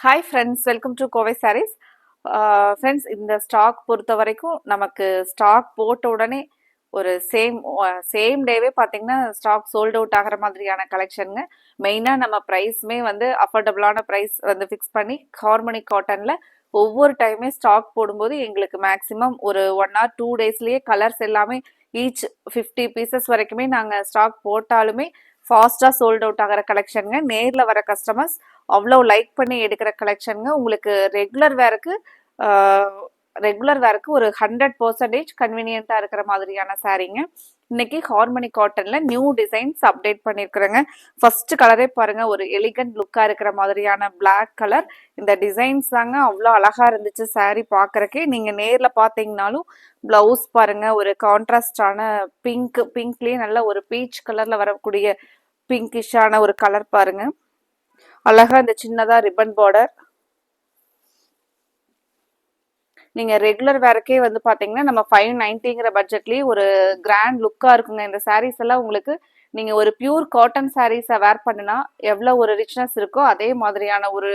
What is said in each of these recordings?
Hi friends welcome to Kovai sarees friends இந்த stock பொறுத்த வரைக்கும் நமக்கு ஸ்டாக் போட்ட உடனே ஒரு சேம் சேம் uh, டேவே பார்த்தீங்கன்னா ஸ்டாக் சோல்ட் அவுட் ஆகிற மாதிரியான கலெக்ஷனுங்க மெயினாக நம்ம ப்ரைஸுமே வந்து அஃபோர்டபுளான ப்ரைஸ் வந்து ஃபிக்ஸ் பண்ணி ஹார்மோனிக் காட்டனில் ஒவ்வொரு டைமே ஸ்டாக் போடும்போது எங்களுக்கு மேக்ஸிமம் ஒரு ஒன் ஆர் டூ டேஸ்லேயே கலர்ஸ் எல்லாமே ஈச் ஃபிஃப்டி பீசஸ் வரைக்குமே நாங்கள் ஸ்டாக் போட்டாலுமே ஃபாஸ்ட்டாக சோல்ட் அவுட் ஆகிற கலெக்ஷனுங்க நேரில் வர கஸ்டமர்ஸ் அவ்வளோ லைக் பண்ணி எடுக்கிற கலெக்ஷனுங்க உங்களுக்கு ரெகுலர் வேருக்கு ரெகுலர் வேருக்கு ஒரு ஹண்ட்ரட் பர்சன்டேஜ் கன்வீனியண்ட்டாக இருக்கிற மாதிரியான சாரீங்க இன்னைக்கு ஹார்மனி காட்டன்ல நியூ டிசைன்ஸ் அப்டேட் பண்ணியிருக்கிறேங்க ஃபர்ஸ்ட் கலரே பாருங்க. ஒரு எலிகண்ட் லுக்காக இருக்கிற மாதிரியான பிளாக் கலர் இந்த டிசைன்ஸ் தாங்க அவ்வளோ அழகா இருந்துச்சு சாரீ பார்க்குறக்கே நீங்கள் நேரில் பார்த்தீங்கனாலும் ப்ளவுஸ் பாருங்க. ஒரு கான்ட்ராஸ்டான பிங்க் பிங்க்லேயே நல்ல ஒரு பீச் கலரில் வரக்கூடிய பிங்கிஷான ஒரு கலர் பாருங்க. அழகா இந்த சின்னதா ரிப்பன் பார்டர் நீங்க ரெகுலர் வேறக்கே வந்து பாத்தீங்கன்னா நம்ம ஃபைவ் நைன்ட்டிங்கிற பட்ஜெட்லயே ஒரு கிராண்ட் லுக்கா இருக்குங்க. இந்த சாரீஸ் எல்லாம் உங்களுக்கு நீங்க ஒரு பியூர் காட்டன் சாரீஸை வேர் பண்ணினா எவ்வளவு ஒரு ரிச்னஸ் இருக்கோ அதே மாதிரியான ஒரு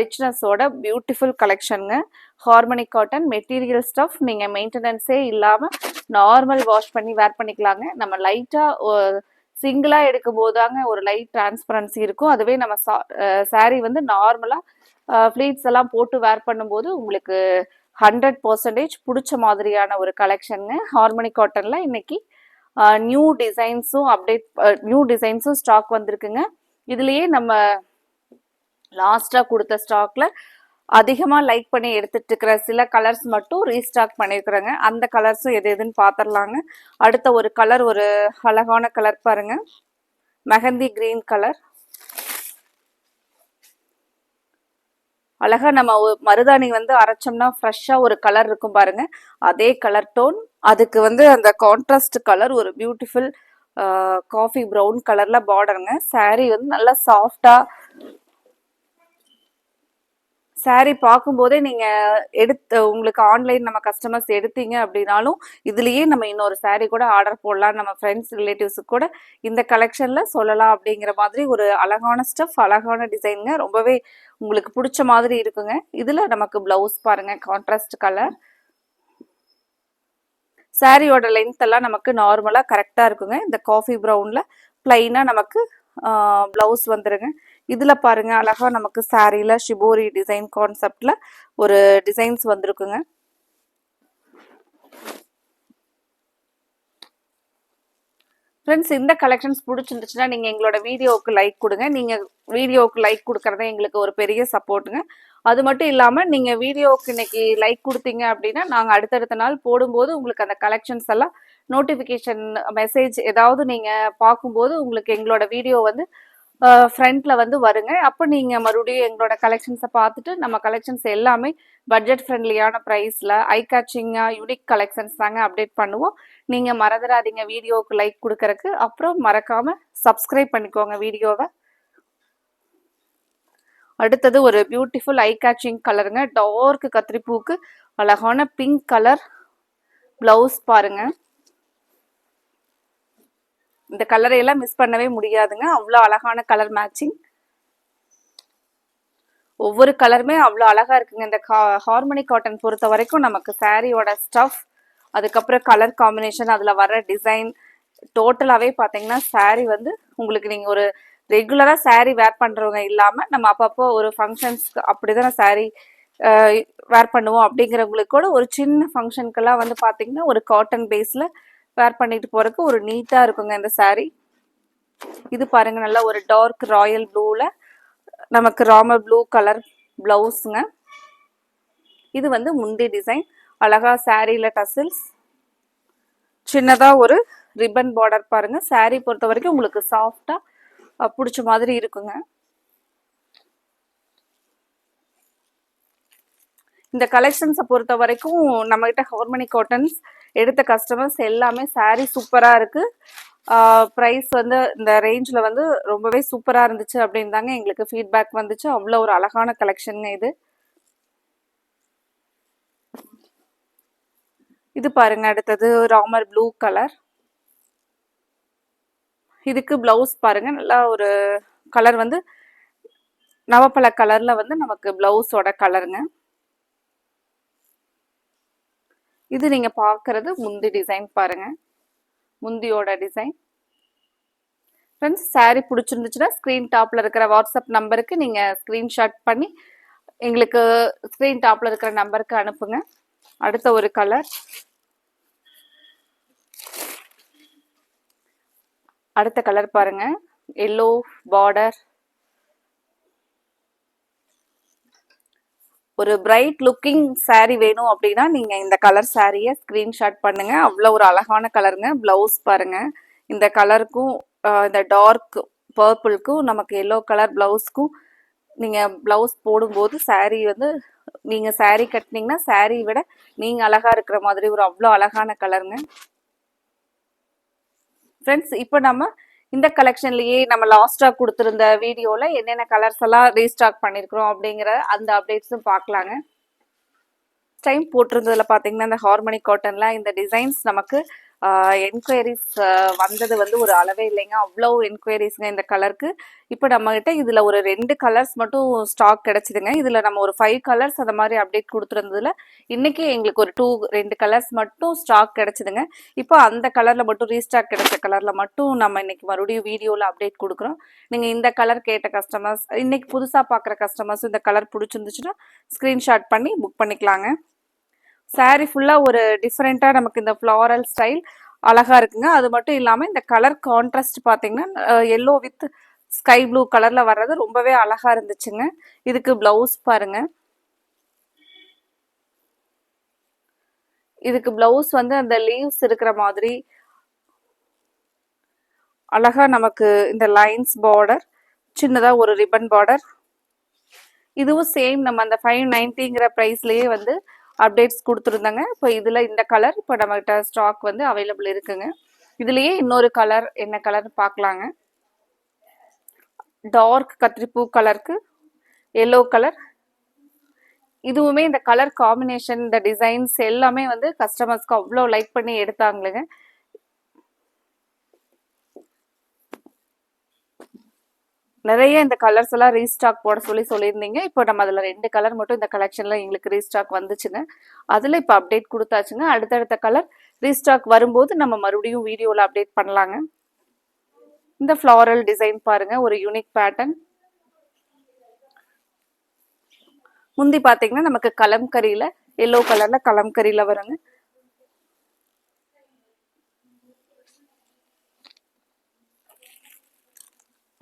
ரிச்னஸோட பியூட்டிஃபுல் கலெக்ஷனுங்க ஹார்மோனிக் காட்டன் மெட்டீரியல் ஸ்டஃப் நீங்கள் மெயின்டெனன்ஸே இல்லாமல் நார்மல் வாஷ் பண்ணி வேர் பண்ணிக்கலாங்க. நம்ம லைட்டாக சிங்கிளாக எடுக்கும் போதாங்க ஒரு லைட் டிரான்ஸ்பரன்சி இருக்கும். அதுவே நம்ம சாரீ வந்து நார்மலாக ஃப்ளீட்ஸ் எல்லாம் போட்டு வேர் பண்ணும்போது உங்களுக்கு ஹண்ட்ரட் பர்சன்டேஜ் பிடிச்ச மாதிரியான ஒரு கலெக்ஷனுங்க ஹார்மோனி காட்டனில் இன்னைக்கு நியூ டிசைன்ஸும் அப்டேட் நியூ டிசைன்ஸும் ஸ்டாக் வந்திருக்குங்க. இதுலேயே நம்ம லாஸ்ட்டாக கொடுத்த ஸ்டாக்ல அதிகமாக லைக் பண்ணி எடுத்துட்டு இருக்கிற சில கலர்ஸ் மட்டும் ரீஸ்டாக் பண்ணியிருக்கிறேங்க அந்த கலர்ஸும் எது எதுன்னு பார்த்துடலாங்க அடுத்த ஒரு கலர் ஒரு அழகான கலர் பாருங்க. மெஹந்தி கிரீன் கலர் அழகா நம்ம மருதாணி வந்து அரைச்சோம்னா ஃப்ரெஷ்ஷாக ஒரு கலர் இருக்கும் பாருங்க. அதே கலர் டோன் அதுக்கு வந்து அந்த கான்ட்ராஸ்ட் கலர் ஒரு பியூட்டிஃபுல் காஃபி ப்ரௌன் கலர்ல பார்டருங்க சாரீ வந்து நல்லா சாஃப்டாக சாரீ பார்க்கும்போதே நீங்கள் எடுத்து உங்களுக்கு ஆன்லைன் நம்ம கஸ்டமர்ஸ் எடுத்தீங்க அப்படின்னாலும் இதுலேயே நம்ம இன்னொரு சாரீ கூட ஆர்டர் போடலாம். நம்ம ஃப்ரெண்ட்ஸ் ரிலேட்டிவ்ஸுக்கு கூட இந்த கலெக்ஷனில் சொல்லலாம் அப்படிங்கிற மாதிரி ஒரு அழகான ஸ்டஃப் அழகான டிசைனுங்க ரொம்பவே உங்களுக்கு பிடிச்ச மாதிரி இருக்குங்க. இதில் நமக்கு ப்ளவுஸ் பாருங்கள் கான்ட்ராஸ்ட் கலர் சாரியோட லென்த் எல்லாம் நமக்கு நார்மலாக கரெக்டாக இருக்குங்க. இந்த காஃபி ப்ரௌனில் ப்ளைனாக நமக்கு ப்ளவுஸ் வந்துடுங்க இதில் பாருங்கள் அழகா நமக்கு சாரியில் ஷிபோரி டிசைன் கான்செப்டில் ஒரு டிசைன்ஸ் வந்திருக்குங்க. ஃப்ரெண்ட்ஸ் இந்த கலெக்ஷன்ஸ் பிடிச்சிருந்துச்சுன்னா நீங்கள் எங்களோட வீடியோவுக்கு லைக் கொடுங்க. நீங்கள் வீடியோவுக்கு லைக் கொடுக்குறதே எங்களுக்கு ஒரு பெரிய சப்போர்ட்டுங்க அது மட்டும் இல்லாமல் நீங்கள் வீடியோவுக்கு இன்னைக்கு லைக் கொடுத்தீங்க அப்படின்னா நாங்கள் அடுத்தடுத்த நாள் போடும்போது உங்களுக்கு அந்த கலெக்ஷன்ஸ் எல்லாம் நோட்டிஃபிகேஷன் மெசேஜ் ஏதாவது நீங்கள் பார்க்கும்போது உங்களுக்கு எங்களோட வீடியோ வந்து ஃப்ரண்ட்ல வந்து வருங்க. அப்போ நீங்கள் மறுபடியும் எங்களோட கலெக்ஷன்ஸை பார்த்துட்டு நம்ம கலெக்ஷன்ஸ் எல்லாமே பட்ஜெட் ஃப்ரெண்ட்லியான ப்ரைஸில் ஐ கேச்சிங்கா யூனிக் கலெக்ஷன்ஸ் தாங்க அப்டேட் பண்ணுவோம். நீங்கள் மறந்துடாதீங்க வீடியோவுக்கு லைக் கொடுக்கறக்கு. அப்புறம் மறக்காமல் சப்ஸ்கிரைப் பண்ணிக்கோங்க வீடியோவை. அடுத்தது ஒரு பியூட்டிஃபுல் ஐ கேச்சிங் கலருங்க டார்க் கத்திரிப்பூக்கு அழகான பிங்க் கலர் ப்ளவுஸ் பாருங்கள் இந்த கலரையெல்லாம் மிஸ் பண்ணவே முடியாதுங்க. அவ்வளோ அழகான கலர் மேட்சிங் ஒவ்வொரு கலருமே அவ்வளோ அழகா இருக்குங்க. இந்த ஹார்மோனி காட்டன் பொறுத்த வரைக்கும் நமக்கு சாரியோட ஸ்டஃப் அதுக்கப்புறம் கலர் காம்பினேஷன் அதில் வர டிசைன் டோட்டலாகவே பார்த்தீங்கன்னா சாரி வந்து உங்களுக்கு நீங்கள் ஒரு ரெகுலராக சாரி வேர் பண்ணுறவங்க இல்லாமல் நம்ம அப்பப்போ ஒரு ஃபங்க்ஷன்ஸ்க்கு அப்படி தானே சாரி வேர் பண்ணுவோம் அப்படிங்கிறவங்களுக்கு கூட ஒரு சின்ன ஃபங்க்ஷனுக்கெல்லாம் வந்து பார்த்தீங்கன்னா ஒரு காட்டன் பேஸில் வேர் பண்ணிட்டு போறதுக்கு ஒரு நீட்டா இருக்குங்க இந்த சாரீ இது பாருங்க நல்லா ஒரு டார்க் ராயல் ப்ளூல நமக்கு ராமர் ப்ளூ கலர் ப்ளவுஸுங்க இது வந்து முந்தி டிசைன் அழகா சாரியில டசில்ஸ் சின்னதா ஒரு ரிப்பன் பார்டர் பாருங்க. சாரீ பொறுத்த வரைக்கும் உங்களுக்கு சாஃப்டா பிடிச்ச மாதிரி இருக்குங்க. இந்த கலெக்ஷன்ஸை பொறுத்த வரைக்கும் நம்மகிட்ட ஹார்மனி காட்டன்ஸ் எடுத்த கஸ்டமர்ஸ் எல்லாமே சாரீ சூப்பராக இருக்குது ப்ரைஸ் வந்து இந்த ரேஞ்சில் வந்து ரொம்பவே சூப்பராக இருந்துச்சு அப்படின்னு தாங்க எங்களுக்கு ஃபீட்பேக் வந்துச்சு. அவ்வளோ ஒரு அழகான கலெக்ஷனுங்க இது. இது பாருங்க அடுத்தது ராமர் ப்ளூ கலர் இதுக்கு ப்ளவுஸ் பாருங்க நல்லா ஒரு கலர் வந்து நவப்பழ கலரில் வந்து நமக்கு ப்ளவுஸோட கலருங்க இது நீங்கள் பார்க்கறது முந்தி டிசைன் பாருங்க. முந்தியோட டிசைன் ஃப்ரெண்ட்ஸ் சாரீ பிடிச்சிருந்துச்சுன்னா ஸ்க்ரீன் டாப்பில் இருக்கிற வாட்ஸ்அப் நம்பருக்கு நீங்கள் ஸ்க்ரீன்ஷாட் பண்ணி எங்களுக்கு ஸ்க்ரீன் டாப்பில் இருக்கிற நம்பருக்கு அனுப்புங்க. அடுத்த ஒரு கலர் அடுத்த கலர் பாருங்கள் எல்லோ பார்டர் ஒரு பிரைட் லுக்கிங் saree வேணும் அப்படின்னா நீங்க இந்த கலர் சாரியை ஸ்கிரீன்ஷாட் பண்ணுங்க. அவ்வளோ ஒரு அழகான கலருங்க பிளவுஸ் பாருங்க. இந்த கலருக்கும் இந்த டார்க் பர்பிள்க்கும் நமக்கு எல்லோ கலர் பிளவுஸ்க்கும் நீங்க பிளவுஸ் போடும்போது saree வந்து நீங்க saree கட்டினீங்கன்னா saree விட நீங்க அழகா இருக்கிற மாதிரி ஒரு அவ்வளோ அழகான கலருங்க ஃப்ரெண்ட்ஸ் இப்போ நம்ம இந்த கலெக்ஷன்லயே நம்ம லாஸ்டா கொடுத்துருந்த வீடியோல என்னென்ன கலர்ஸ் எல்லாம் ரீஸ்டாக் பண்ணிருக்கிறோம் அப்படிங்கிற அந்த அப்டேட்ஸும் பார்க்கலாங்க. டைம் போட்டிருந்ததுல பாத்தீங்கன்னா இந்த ஹார்மோனி காட்டன்ல இந்த டிசைன்ஸ் நமக்கு என்கொயரிஸ் வந்தது வந்து ஒரு அளவே இல்லைங்க. அவ்வளோ என்கொயரிஸ்ங்க இந்த கலருக்கு இப்போ நம்மகிட்ட இதில் ஒரு ரெண்டு கலர்ஸ் மட்டும் ஸ்டாக் கிடச்சிதுங்க. இதில் நம்ம ஒரு ஃபைவ் கலர்ஸ் அந்த மாதிரி அப்டேட் கொடுத்துருந்ததுல இன்றைக்கி எங்களுக்கு ஒரு டூ ரெண்டு கலர்ஸ் மட்டும் ஸ்டாக் கிடச்சிதுங்க. இப்போ அந்த கலரில் மட்டும் ரீஸ்டாக் கிடைச்ச கலரில் மட்டும் நம்ம இன்றைக்கி மறுபடியும் வீடியோவில் அப்டேட் கொடுக்குறோம். நீங்கள் இந்த கலர் கேட்ட கஸ்டமர்ஸ் இன்றைக்கி புதுசாக பார்க்குற கஸ்டமர்ஸ் இந்த கலர் பிடிச்சிருந்துச்சுன்னா ஸ்க்ரீன்ஷாட் பண்ணி புக் பண்ணிக்கலாங்க. Saree ஃபுல்லா ஒரு டிஃப்ரெண்ட்டாக நமக்கு இந்த ஃப்ளாரல் ஸ்டைல் அழகா இருக்குங்க. அது மட்டும் இல்லாம இந்த கலர் கான்ட்ராஸ்ட் பாத்தீங்கன்னா எல்லோ வித் ஸ்கை ப்ளூ கலர்ல வர்றது ரொம்பவே அழகா இருந்துச்சுங்க. இதுக்கு ப்ளவுஸ் பாருங்க. இதுக்கு ப்ளவுஸ் வந்து அந்த லீவ்ஸ் இருக்கிற மாதிரி. அழகா நமக்கு இந்த லைன்ஸ் பார்டர் சின்னதா ஒரு ரிப்பன் பார்டர் இதுவும் சேம் நம்ம அந்த ஃபைவ் நைன்ட்டிங்கிற ப்ரைஸ்லேயே வந்து அப்டேட்ஸ் கொடுத்துருந்தாங்க. இப்போ இதில் இந்த கலர் இப்போ நம்மகிட்ட ஸ்டாக் வந்து அவைலபிள் இருக்குங்க. இதுலேயே இன்னொரு கலர் என்ன கலர் பார்க்கலாங்க. டார்க் கத்திரிப்பூ கலருக்கு எல்லோ கலர் இதுவுமே இந்த கலர் காம்பினேஷன் இந்த டிசைன்ஸ் எல்லாமே வந்து கஸ்டமர்ஸ்க்கு அவ்வளோ லைக் பண்ணி எடுத்தாங்களுங்க நிறைய இந்த கலர்ஸ் எல்லாம் ரீஸ்டாக் போட சொல்லி சொல்லியிருந்தீங்க. இப்போ நம்ம அதில் ரெண்டு கலர் மட்டும் இந்த கலெக்ஷனில் எங்களுக்கு ரீஸ்டாக் வந்துச்சுங்க. அதில் இப்போ அப்டேட் கொடுத்தாச்சுங்க. அடுத்தடுத்த கலர் ரீஸ்டாக் வரும்போது நம்ம மறுபடியும் வீடியோவில் அப்டேட் பண்ணலாங்க. இந்த ஃப்ளாரல் டிசைன் பாருங்கள் ஒரு யூனிக் பேட்டர்ன் முந்தி பார்த்தீங்கன்னா நமக்கு கலம்கறியில் எல்லோ கலரில் கலம்கரியில் வருங்க.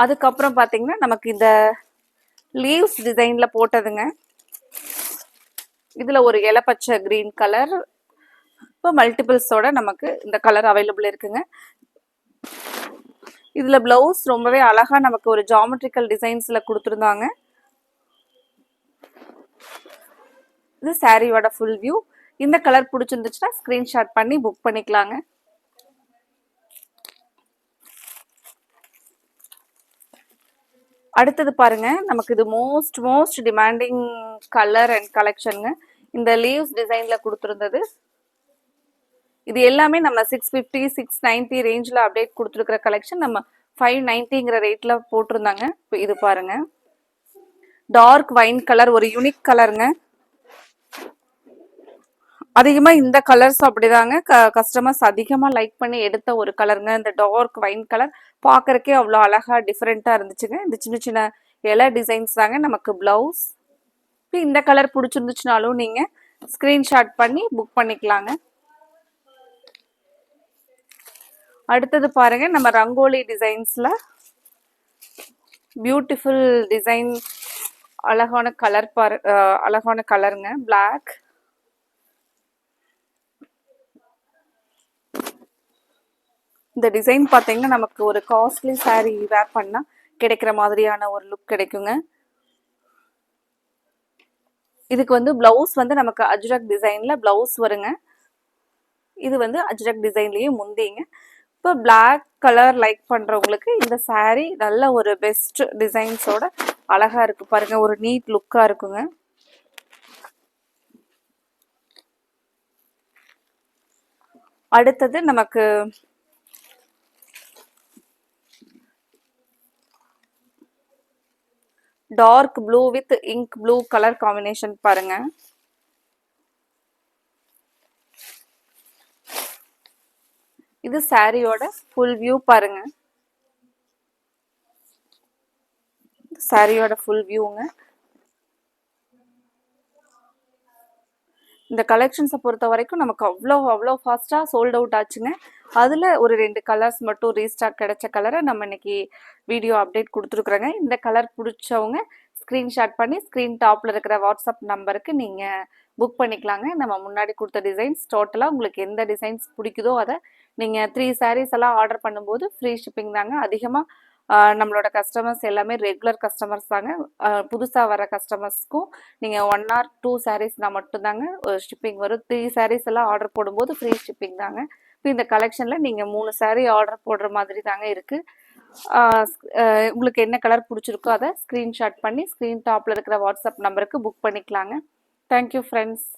அதுக்கப்புறம் பார்த்தீங்கன்னா நமக்கு இந்த லீவ்ஸ் டிசைனில் போட்டதுங்க. இதில் ஒரு இலப்பச்சை க்ரீன் கலர் இப்போ மல்டிபிள்ஸோட நமக்கு இந்த கலர் அவைலபிள் இருக்குங்க. இதில் ப்ளவுஸ் ரொம்பவே அழகாக நமக்கு ஒரு ஜாமெட்ரிக்கல் டிசைன்ஸில் கொடுத்துருந்தாங்க. இது சாரியோட ஃபுல் வியூ இந்த கலர் பிடிச்சிருந்துச்சுன்னா ஸ்க்ரீன்ஷாட் பண்ணி புக் பண்ணிக்கலாங்க. அடுத்தது பாருங்க நமக்கு இது most most demanding colour and கலெக்ஷனுங்க இந்த லீவ்ஸ் டிசைன்ல கொடுத்துருந்தது. இது எல்லாமே நம்ம சிக்ஸ் ஃபிஃப்டி சிக்ஸ் நைன்டி ரேஞ்சில் அப்டேட் கொடுத்துருக்குற கலெக்ஷன் நம்ம ஃபைவ் நைன்ட்டிங்கிற ரேட்டில் போட்டிருந்தாங்க. இப்போ இது பாருங்க. டார்க் வைன் கலர் ஒரு யூனிக் கலருங்க அதிகமாக இந்த கலர்ஸ் அப்படிதாங்க. க கஸ்டமர்ஸ் அதிகமாக லைக் பண்ணி எடுத்த ஒரு கலருங்க இந்த டார்க் வைன் கலர் பார்க்கறக்கே அவ்வளோ அழகாக டிஃப்ரெண்ட்டாக இருந்துச்சுங்க. இந்த சின்ன சின்ன இலை டிசைன்ஸ் தாங்க நமக்கு ப்ளவுஸ் இப்போ இந்த கலர் பிடிச்சிருந்துச்சுனாலும் நீங்கள் ஸ்க்ரீன்ஷாட் பண்ணி புக் பண்ணிக்கலாங்க. அடுத்தது பாருங்க. நம்ம ரங்கோலி டிசைன்ஸில் பியூட்டிஃபுல் டிசைன் அழகான கலர் பாரு அழகான கலருங்க பிளாக் இந்த டிசைன் பார்த்தீங்கன்னா நமக்கு ஒரு காஸ்ட்லி சாரீ வேர் பண்ணால் கிடைக்கிற மாதிரியான ஒரு லுக் கிடைக்குங்க. இதுக்கு வந்து பிளவுஸ் வந்து நமக்கு அஜ்ரக் டிசைனில் பிளவுஸ் வருங்க. இது வந்து அஜ்ரக் டிசைன்லேயே முந்திங்க. இப்போ பிளாக் கலர் லைக் பண்ணுறவங்களுக்கு இந்த சாரீ நல்ல ஒரு பெஸ்ட் டிசைன்ஸோட அழகாக இருக்குது பாருங்கள் ஒரு நீட் லுக்காக இருக்குங்க. அடுத்தது நமக்கு dark blue with ink blue colour combination பாருங்க. இது சாரியோட ஃபுல் வியூ பாருங்க. சாரியோட ஃபுல் வியூங்க இந்த கலெக்ஷன்ஸை பொறுத்த வரைக்கும் நமக்கு அவ்வளோ அவ்வளோ ஃபாஸ்ட்டாக சோல்ட் அவுட் ஆச்சுங்க. அதில் ஒரு ரெண்டு கலர்ஸ் மட்டும் ரீஸ்டாக் கிடைச்ச கலரை நம்ம இன்னைக்கு வீடியோ அப்டேட் கொடுத்துருக்குறோங்க. இந்த கலர் பிடிச்சவங்க ஸ்க்ரீன்ஷாட் பண்ணி ஸ்க்ரீன் டாப்பில் இருக்கிற வாட்ஸ்அப் நம்பருக்கு நீங்கள் புக் பண்ணிக்கலாங்க. நம்ம முன்னாடி கொடுத்த டிசைன்ஸ் டோட்டலாக உங்களுக்கு எந்த டிசைன்ஸ் பிடிக்குதோ அதை நீங்கள் த்ரீ சாரீஸ் எல்லாம் ஆர்டர் பண்ணும்போது ஃப்ரீ ஷிப்பிங் தாங்க அதிகமாக நம்மளோட கஸ்டமர்ஸ் எல்லாமே ரெகுலர் கஸ்டமர்ஸ் தாங்க. புதுசாக வர கஸ்டமர்ஸ்க்கும் நீங்கள் ஒன் ஆர் டூ சாரீஸ்னால் மட்டும்தாங்க ஷிப்பிங் வரும். த்ரீ சாரீஸ் எல்லாம் ஆர்டர் போடும்போது ஃப்ரீ ஷிப்பிங் தாங்க. இப்போ இந்த கலெக்ஷனில் நீங்கள் மூணு சாரீ ஆர்டர் போடுற மாதிரி தாங்க இருக்குது உங்களுக்கு என்ன கலர் பிடிச்சிருக்கோ அதை ஸ்க்ரீன்ஷாட் பண்ணி ஸ்க்ரீன் டாப்பில் இருக்கிற வாட்ஸ்அப் நம்பருக்கு புக் பண்ணிக்கலாங்க. Thank you friends